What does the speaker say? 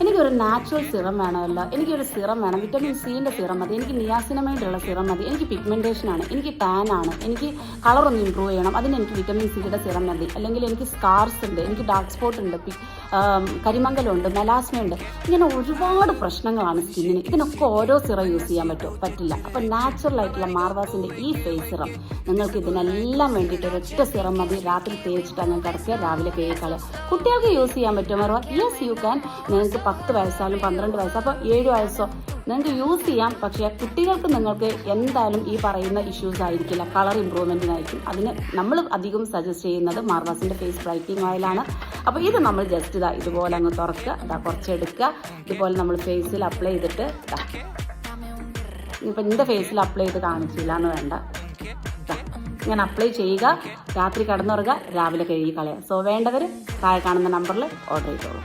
എനിക്കൊരു natural serum വേണമല്ലോ. എനിക്കൊരു സിറം വേണം. വിറ്റമിൻ സീന്റെ സിറം മതി. എനിക്ക് നിയാസിനമൈഡുള്ള സിറം മതി. എനിക്ക് പിഗ്മെന്റേഷൻ ആണ്. എനിക്ക് ടാൻ ആണ്. എനിക്ക് കളർ ഒന്ന് ഇമ്പ്രൂവ് ചെയ്യണം. അതിന് എനിക്ക് വിറ്റമിൻ സിയുടെ സിറം മതി. അല്ലെങ്കിൽ എനിക്ക് സ്കാർസ് ഉണ്ട്. എനിക്ക് ഡാർക്ക് സ്പോട്ട് ഉണ്ട്. കരിമംഗലുണ്ട് മെലാസ്മയുണ്ട് ഇങ്ങനെ ഒരുപാട് പ്രശ്നങ്ങളാണ് സ്കിന്നിന് ഇതിനൊക്കെ ഓരോ സിറം യൂസ് ചെയ്യാൻ പറ്റുമോ പറ്റില്ല. അപ്പം നാച്ചുറൽ ആയിട്ടുള്ള മാർവാസിന്റെ ഈ ഫേസ് സിറം നിങ്ങൾക്ക് ഇതിനെല്ലാം വേണ്ടിയിട്ട് ഒരൊറ്റ സിറം മതി. രാത്രി തേച്ചിട്ട് അങ്ങ് കിടക്കുക. രാവിലെ കേൾക്കാൾ കുട്ടികൾക്ക് യൂസ് ചെയ്യാൻ പറ്റുമോ മറവ? യെസ് യു ക്യാൻ നിങ്ങൾക്ക് പത്ത് വയസ്സായാലും പന്ത്രണ്ട് വയസ്സോ അപ്പോൾ ഏഴ് വയസ്സോ നിങ്ങൾക്ക് യൂസ് ചെയ്യാം. പക്ഷേ കുട്ടികൾക്ക് നിങ്ങൾക്ക് എന്തായാലും ഈ പറയുന്ന ഇഷ്യൂസ് ആയിരിക്കില്ല. കളർ ഇമ്പ്രൂവ്മെന്റിനായിരിക്കും അതിന് നമ്മൾ അധികം സജസ്റ്റ് ചെയ്യുന്നത് മാർവാസിന്റെ ഫേസ് ബ്രൈറ്റിംഗ് ഓയിലാണ് അപ്പോൾ ഇത് നമ്മൾ ജസ്റ്റ് ഇതാ ഇതുപോലെ അങ്ങ് തുറക്കുക. ഇതാ കുറച്ചെടുക്കുക ഇതുപോലെ നമ്മൾ ഫേസിൽ അപ്ലൈ ചെയ്തിട്ട് ഇപ്പം എന്റെ ഫേസിൽ അപ്ലൈ ചെയ്ത് കാണിച്ചില്ല എന്ന് വേണ്ട. ഇങ്ങനെ അപ്ലൈ ചെയ്യുക. രാത്രി കിടന്നുറങ്ങുക. രാവിലെ കഴുകി കളയുക സോ വേണ്ടവർ താഴെ കാണുന്ന നമ്പറിൽ ഓർഡർ ചെയ്തോളൂ.